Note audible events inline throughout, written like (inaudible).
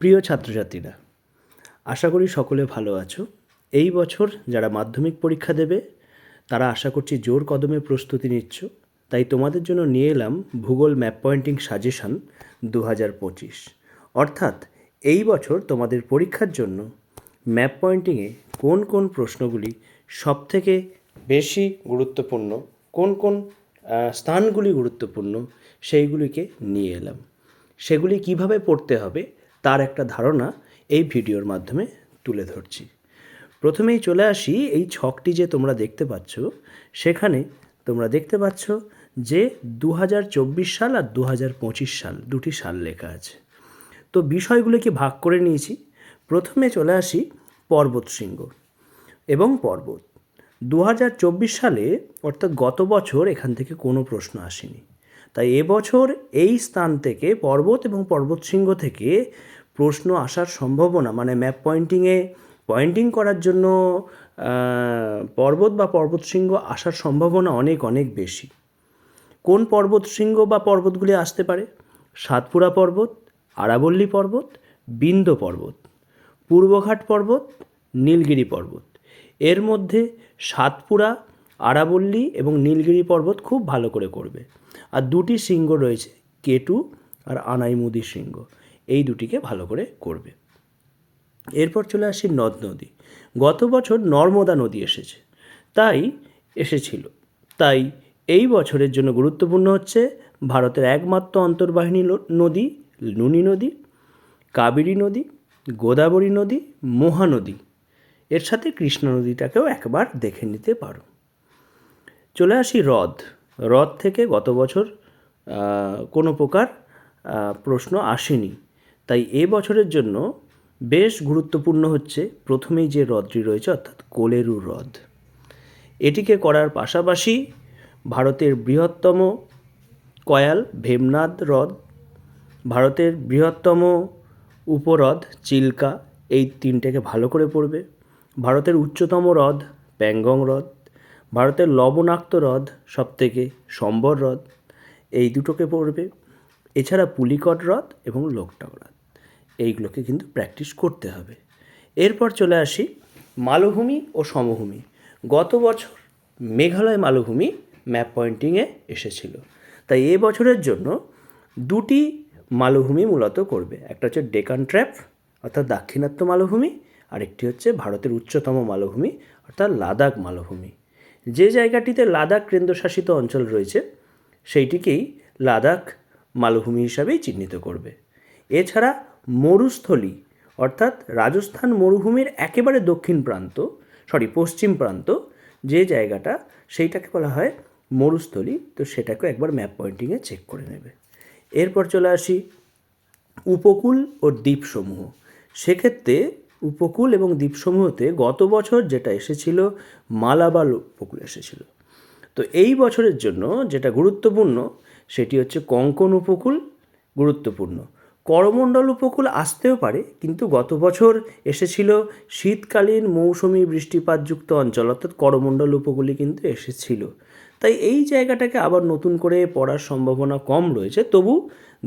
প্রিয় ছাত্রছাত্রীরা, আশা করি সকলে ভালো আছো। এই বছর যারা মাধ্যমিক পরীক্ষা দেবে, তারা আশা করছি জোর কদমে প্রস্তুতি নিচ্ছ। তাই তোমাদের জন্য নিয়ে এলাম ভূগোল ম্যাপ পয়েন্টিং সাজেশন দু হাজার পঁচিশ। অর্থাৎ এই বছর তোমাদের পরীক্ষার জন্য ম্যাপ পয়েন্টিংয়ে কোন কোন প্রশ্নগুলি সবথেকে বেশি গুরুত্বপূর্ণ, কোন কোন স্থানগুলি গুরুত্বপূর্ণ, সেইগুলিকে নিয়ে এলাম। সেগুলি কীভাবে পড়তে হবে তার একটা ধারণা এই ভিডিওর মাধ্যমে তুলে ধরছি। প্রথমেই চলে আসি এই ছকটি যে তোমরা দেখতে পাচ্ছ, সেখানে তোমরা দেখতে পাচ্ছ যে দু হাজার চব্বিশ সাল আর দু হাজার পঁচিশ সাল দুটি সাল লেখা আছে। তো বিষয়গুলোকে ভাগ করে নিয়েছি? প্রথমে চলে আসি পর্বত শৃঙ্গ এবং পর্বত। দু হাজার চব্বিশ সালে অর্থাৎ গত বছর এখান থেকে কোনো প্রশ্ন আসেনি। তাই এবছর এই স্থান থেকে পর্বত এবং পর্বতশৃঙ্গ থেকে প্রশ্ন আসার সম্ভাবনা মানে ম্যাপ পয়েন্টিংয়ে পয়েন্টিং করার জন্য পর্বত বা পর্বতশৃঙ্গ আসার সম্ভাবনা অনেক অনেক বেশি। কোন পর্বতশৃঙ্গ বা পর্বতগুলি আসতে পারে? সাতপুরা পর্বত, আরাবল্লী পর্বত, বিন্দ পর্বত, পূর্বঘাট পর্বত, নীলগিরি পর্বত। এর মধ্যে সাতপুরা, আরাবল্লী এবং নীলগিরি পর্বত খুব ভালো করে করবে। আর দুটি শৃঙ্গ রয়েছে, কেটু আর আনাইমুদি শৃঙ্গ। এই দুটিকে ভালো করে করবে। এরপর চলে আসি নদ নদী। গত বছর নর্মদা নদী এসেছে। তাই এসেছিল। তাই এই বছরের জন্য গুরুত্বপূর্ণ হচ্ছে ভারতের একমাত্র অন্তর্বাহিনী নদী নুনি নদী, কাবেরী নদী, গোদাবরী নদী মহানদী এর সাথে কৃষ্ণা নদীটাকেও একবার দেখে নিতে পারো। চলে আসি হ্রদ। হ্রদ থেকে গত বছর কোনো প্রকার প্রশ্ন আসেনি। তাই এ বছরের জন্য বেশ গুরুত্বপূর্ণ হচ্ছে প্রথমেই যে হ্রদটি রয়েছে, অর্থাৎ কোলেরু হ্রদ। এটিকে করার পাশাপাশি ভারতের বৃহত্তম কয়াল ভেমনাদ হ্রদ, ভারতের বৃহত্তম উপহ্রদ চিল্কা, এই তিনটেকে ভালো করে পড়বে। ভারতের উচ্চতম হ্রদ প্যাংগং হ্রদ, ভারতের লবণাক্ত হ্রদ সবথেকে সম্বর হ্রদ, এই দুটোকে পড়বে। এছাড়া পুলিকট হ্রদ এবং লোকটাক হ্রদ। এইগুলোকে কিন্তু প্র্যাকটিস করতে হবে। এরপর চলে আসি মালভূমি ও সমভূমি। গত বছর মেঘালয় মালভূমি ম্যাপ পয়েন্টিংয়ে এসেছিল। তাই এ বছরের জন্য দুটি মালভূমি মূলত করবে। একটা হচ্ছে ডেকান ট্র্যাপ অর্থাৎ দাক্ষিণাত্য মালভূমি আরেকটি হচ্ছে ভারতের উচ্চতম মালভূমি, অর্থাৎ লাদাখ মালভূমি। যে জায়গাটিতে লাদাখ কেন্দ্রশাসিত অঞ্চল রয়েছে, সেইটিকেই লাদাখ মালভূমি হিসাবেই চিহ্নিত করবে। এছাড়া মরুস্থলী, অর্থাৎ রাজস্থান মরুভূমির একেবারে দক্ষিণ প্রান্ত সরি পশ্চিম প্রান্ত, যে জায়গাটা সেইটাকে বলা হয় মরুস্থলী, তো সেটাকে একবার ম্যাপ পয়েন্টিংয়ে চেক করে নেবে। এরপর চলে আসি উপকূল ও দ্বীপসমূহ। সেক্ষেত্রে উপকূল এবং দ্বীপসমূহতে গত বছর যেটা এসেছিল, মালাবাল উপকূল এসেছিল। তো এই বছরের জন্য যেটা গুরুত্বপূর্ণ, সেটি হচ্ছে কঙ্কন উপকূল গুরুত্বপূর্ণ। করমণ্ডল উপকূল আসতেও পারে, কিন্তু গত বছর এসেছিল শীতকালীন মৌসুমি বৃষ্টিপাতযুক্ত অঞ্চল, অর্থাৎ করমণ্ডল উপকূলই কিন্তু এসেছিল। তাই এই জায়গাটাকে আবার নতুন করে পড়ার সম্ভাবনা কম রয়েছে, তবু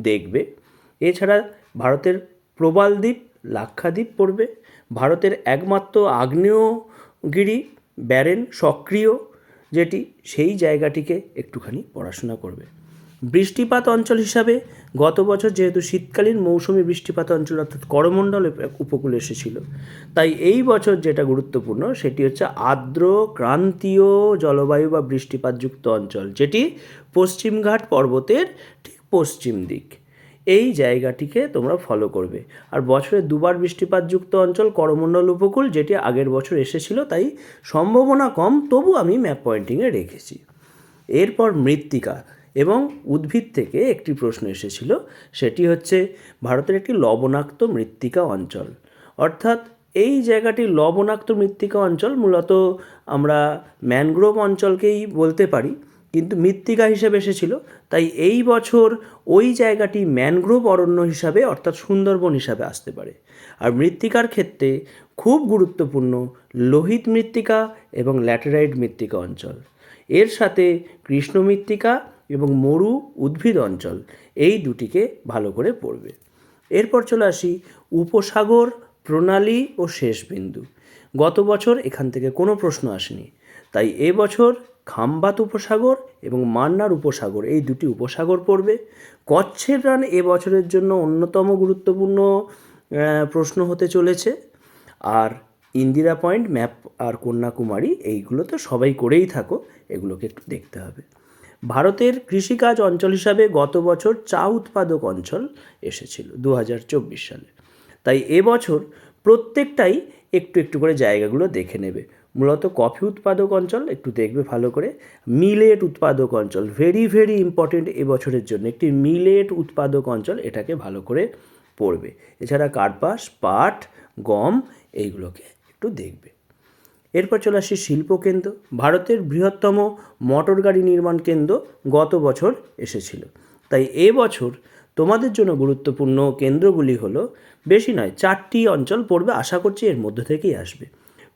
দেখবে। এছাড়া ভারতের প্রবাল দ্বীপ লাক্ষাদ্বীপ পড়বে, ভারতের একমাত্র আগ্নেয়গিরি ব্যারেন সক্রিয়, যেটি সেই জায়গাটিকে একটুখানি পড়াশোনা করবে। বৃষ্টিপাত অঞ্চল হিসাবে গত বছর যেহেতু শীতকালীন মৌসুমি বৃষ্টিপাত অঞ্চল অর্থাৎ করমণ্ডল উপকূলে এসেছিল, তাই এই বছর যেটা গুরুত্বপূর্ণ সেটি হচ্ছে আর্দ্র ক্রান্তীয় জলবায়ু বা বৃষ্টিপাতযুক্ত অঞ্চল, যেটি পশ্চিমঘাট পর্বতের ঠিক পশ্চিম দিক। এই জায়গাটিকে তোমরা ফলো করবে। আর বছরে দুবার বৃষ্টিপাতযুক্ত অঞ্চল করমণ্ডল উপকূল, যেটি আগের বছর এসেছিল, তাই সম্ভাবনা কম, তবু আমি ম্যাপ পয়েন্টিংয়ে রেখেছি। এরপর মৃত্তিকা। এবং উদ্ভিদ থেকে একটি প্রশ্ন এসেছিল, সেটি হচ্ছে, ভারতের একটি লবণাক্ত মৃত্তিকা অঞ্চল। অর্থাৎ এই জায়গাটি লবণাক্ত মৃত্তিকা অঞ্চল, মূলত আমরা ম্যানগ্রোভ অঞ্চলকেই বলতে পারি, কিন্তু মৃত্তিকা হিসেবে এসেছিল। তাই এই বছর ওই জায়গাটি ম্যানগ্রোভ অরণ্য হিসাবে, অর্থাৎ সুন্দরবন হিসাবে আসতে পারে। আর মৃত্তিকার ক্ষেত্রে খুব গুরুত্বপূর্ণ লোহিত মৃত্তিকা এবং ল্যাটেরাইট মৃত্তিকা অঞ্চল। এর সাথে কৃষ্ণ মৃত্তিকা এবং মরু উদ্ভিদ অঞ্চল, এই দুটিকে ভালো করে পড়বে। এরপর চলে আসি উপসাগর, প্রণালী ও শেষ বিন্দু গত বছর এখান থেকে কোনো প্রশ্ন আসেনি। তাই এবছর খাম্বাত উপসাগর এবং মান্নার উপসাগর, এই দুটি উপসাগর পড়বে। কচ্ছের রান এবছরের জন্য অন্যতম গুরুত্বপূর্ণ প্রশ্ন হতে চলেছে। আর ইন্দিরা পয়েন্ট, ম্যাপ আর কন্যাকুমারী এইগুলো তো সবাই করেই থাকো, এগুলোকে একটু দেখতে হবে। ভারতের কৃষিকাজ অঞ্চল হিসাবে গত বছর চা উৎপাদক অঞ্চল এসেছিল দু হাজার চব্বিশ সালে। তাই এবছর প্রত্যেকটাই একটু একটু করে জায়গাগুলো দেখে নেবে। মূলত কফি উৎপাদক অঞ্চল একটু দেখবে ভালো করে। মিলেট উৎপাদক অঞ্চল ভেরি ভেরি ইম্পর্টেন্ট এবছরের জন্য একটি মিলেট উৎপাদক অঞ্চল এটাকে ভালো করে পড়বে। এছাড়া কার্পাস পাট, গম এইগুলোকে একটু দেখবে। এরপর চলে আসি শিল্পকেন্দ্র ভারতের বৃহত্তম মোটর গাড়ি নির্মাণ কেন্দ্র গত বছর এসেছিল। তাই এবছর তোমাদের জন্য গুরুত্বপূর্ণ কেন্দ্রগুলি হলো, বেশি নয়, চারটি অঞ্চল পড়বে আশা করছি এর মধ্যে থেকেই আসবে।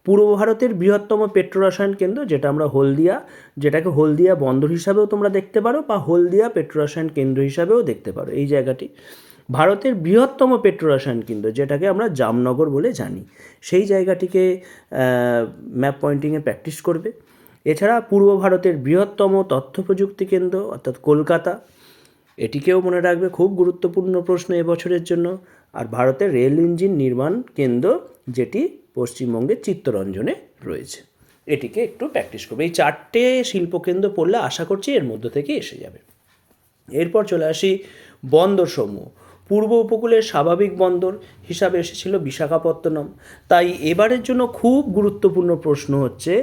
পূর্ব ভারতের বৃহত্তম পেট্রোরসায়ন কেন্দ্র, যেটা আমরা হলদিয়া, যেটাকে হলদিয়া বন্দর হিসাবেও তোমরা দেখতে পারো বা হলদিয়া পেট্রোরসায়ন কেন্দ্র হিসাবেও দেখতে পারো। এই জায়গাটি ভারতের বৃহত্তম পেট্রোরসায়ন কেন্দ্র, যেটাকে আমরা জামনগর বলে জানি। সেই জায়গাটিকে ম্যাপ পয়েন্টিংয়ে প্র্যাকটিস করবে। এছাড়া পূর্ব ভারতের বৃহত্তম তথ্য প্রযুক্তি কেন্দ্র, অর্থাৎ কলকাতা, এটিকেও মনে রাখবে খুব গুরুত্বপূর্ণ প্রশ্ন এবছরের জন্য। আর ভারতের রেল ইঞ্জিন নির্মাণ কেন্দ্র, যেটি পশ্চিমবঙ্গের চিত্তরঞ্জনে রয়েছে। এটিকে একটু প্র্যাকটিস করবে। এই চারটে শিল্পকেন্দ্র পড়লে আশা করছি এর মধ্য থেকে এসে যাবে। এরপর চলে আসি বন্দর সমূহ। পূর্ব উপকূলের স্বাভাবিক বন্দর হিসাবে এসেছিল বিশাখাপত্তনম। তাই এবারের জন্য খুব গুরুত্বপূর্ণ প্রশ্ন হচ্ছে,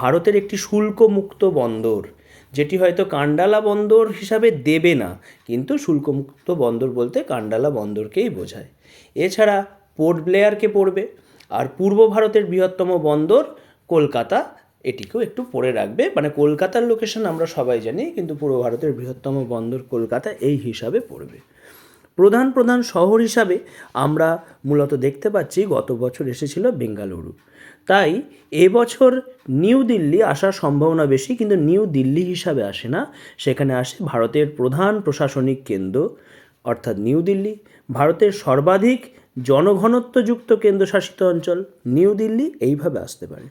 ভারতের একটি শুল্কমুক্ত বন্দর, যেটি হয়তো কান্ডালা বন্দর হিসাবে দেবে না, কিন্তু শুল্কমুক্ত বন্দর বলতে কান্ডালা বন্দরকেই বোঝায়। এছাড়া পোর্ট ব্লেয়ারকে পড়বে, আর পূর্ব ভারতের বৃহত্তম বন্দর কলকাতা, এটিকেও একটু পড়ে রাখবে। মানে কলকাতার লোকেশন আমরা সবাই জানি, কিন্তু পূর্ব ভারতের বৃহত্তম বন্দর কলকাতা এই হিসাবে পড়বে। প্রধান প্রধান শহর হিসাবে আমরা মূলত দেখতে পাচ্ছি গত বছর এসেছিল বেঙ্গালুরু। তাই এবছর নিউ দিল্লি আসার সম্ভাবনা বেশি, কিন্তু নিউ দিল্লি হিসাবে আসে না। সেখানে আসে ভারতের প্রধান প্রশাসনিক কেন্দ্র, অর্থাৎ নিউ দিল্লি, ভারতের সর্বাধিক জনঘনত্বযুক্ত কেন্দ্রশাসিত অঞ্চল, নিউ দিল্লি এইভাবে আসতে পারে।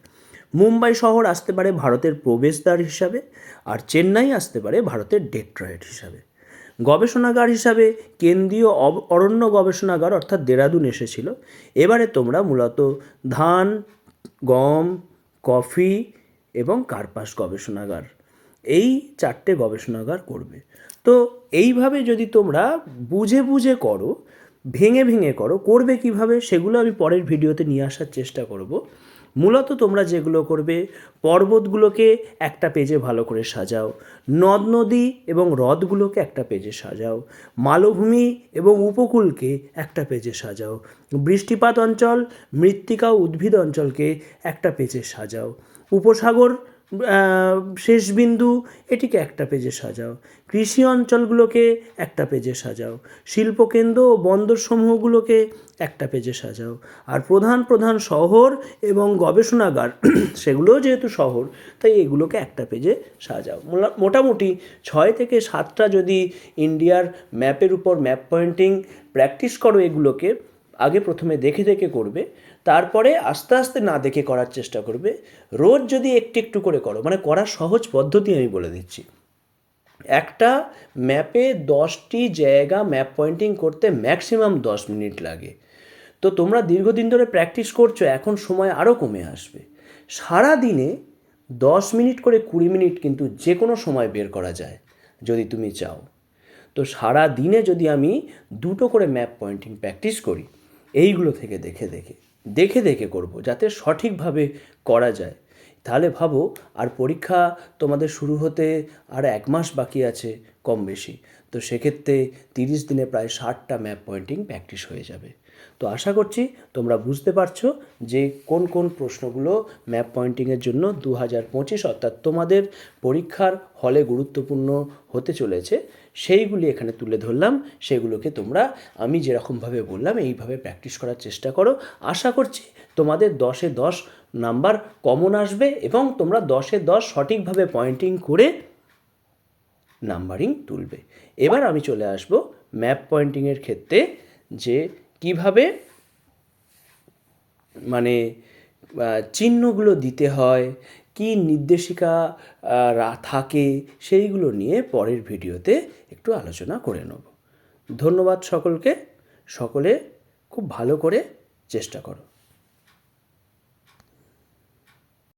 মুম্বাই শহর আসতে পারে ভারতের প্রবেশদ্বার হিসাবে, আর চেন্নাই আসতে পারে ভারতের ডেট্রয়েট হিসাবে। গবেষণাগার হিসাবে কেন্দ্রীয় অরণ্য গবেষণাগার অর্থাৎ দেরাদুন এসেছিল। এবারে তোমরা মূলত ধান, গম, কফি এবং কার্পাস গবেষণাগার, এই চারটে গবেষণাগার করবে। তো এইভাবে যদি তোমরা বুঝে বুঝে করো, ভেঙে ভেঙে করো, করবে কীভাবে, সেগুলো আমি পরের ভিডিওতে নিয়ে আসার চেষ্টা করব। মূলত তোমরা যেগুলো করবে, পর্বতগুলোকে একটা পেজে ভালো করে সাজাও, নদ নদী এবং হ্রদগুলোকে একটা পেজে সাজাও, মালভূমি এবং উপকূলকে একটা পেজে সাজাও, বৃষ্টিপাত অঞ্চল, মৃত্তিকা উদ্ভিদ অঞ্চলকে একটা পেজে সাজাও, উপসাগর শেষ বিন্দু, এটিকে একটা পেজে সাজাও। কৃষি অঞ্চলগুলোকে একটা পেজে সাজাও। শিল্পকেন্দ্র ও বন্দর সমূহগুলোকে একটা পেজে সাজাও। আর প্রধান প্রধান শহর এবং গবেষণাগার, (clears throat) সেগুলোও যেহেতু শহর, তাই এগুলোকে একটা পেজে সাজাও। মোটামুটি ছয় থেকে সাতটা যদি ইন্ডিয়ার ম্যাপের উপর ম্যাপ পয়েন্টিং প্র্যাকটিস করো এগুলোকে, আগে প্রথমে দেখে দেখে করবে। তারপরে আস্তে আস্তে না দেখে করার চেষ্টা করবে। রোজ যদি একটু একটু করে করো মানে করার সহজ পদ্ধতি আমি বলে দিচ্ছি। একটা ম্যাপে দশটি জায়গা ম্যাপ পয়েন্টিং করতে ম্যাক্সিমাম দশ মিনিট লাগে। তো তোমরা দীর্ঘদিন ধরে প্র্যাকটিস করছ, এখন সময় আরও কমে আসবে। সারা দিনে দশ মিনিট করে কুড়ি মিনিট কিন্তু যে কোনো সময় বের করা যায়, যদি তুমি চাও। তো সারা দিনে যদি আমি দুটো করে ম্যাপ পয়েন্টিং প্র্যাকটিস করি, এইগুলো থেকে দেখে দেখে। দেখে দেখে করব, যাতে সঠিকভাবে করা যায়। তাহলে ভাবো, আর পরীক্ষা তোমাদের শুরু হতে আর এক মাস বাকি আছে কম বেশি। তো সেক্ষেত্রে তিরিশ দিনে প্রায় ষাটটা ম্যাপ পয়েন্টিং প্র্যাকটিস হয়ে যাবে। তো আশা করছি তোমরা বুঝতে পারছ যে কোন কোন প্রশ্নগুলো ম্যাপ পয়েন্টিংয়ের জন্য দু হাজার পঁচিশ অর্থাৎ তোমাদের পরীক্ষার হলে গুরুত্বপূর্ণ হতে চলেছে। সেইগুলি এখানে তুলে ধরলাম। সেগুলোকে তোমরা, আমি যেরকমভাবে বললাম, এইভাবে প্র্যাকটিস করার চেষ্টা করো। আশা করছি তোমাদের দশে দশ নাম্বার কমন আসবে এবং তোমরা দশে দশ সঠিকভাবে পয়েন্টিং করে নাম্বারিং তুলবে। এবার আমি চলে আসব ম্যাপ পয়েন্টিংয়ের ক্ষেত্রে, যে কীভাবে মানে চিহ্নগুলো দিতে হয় কি নির্দেশিকা থাকে সেইগুলো নিয়ে পরের ভিডিওতে একটু আলোচনা করে নেব। ধন্যবাদ সকলকে। সকলে খুব ভালো করে চেষ্টা করো।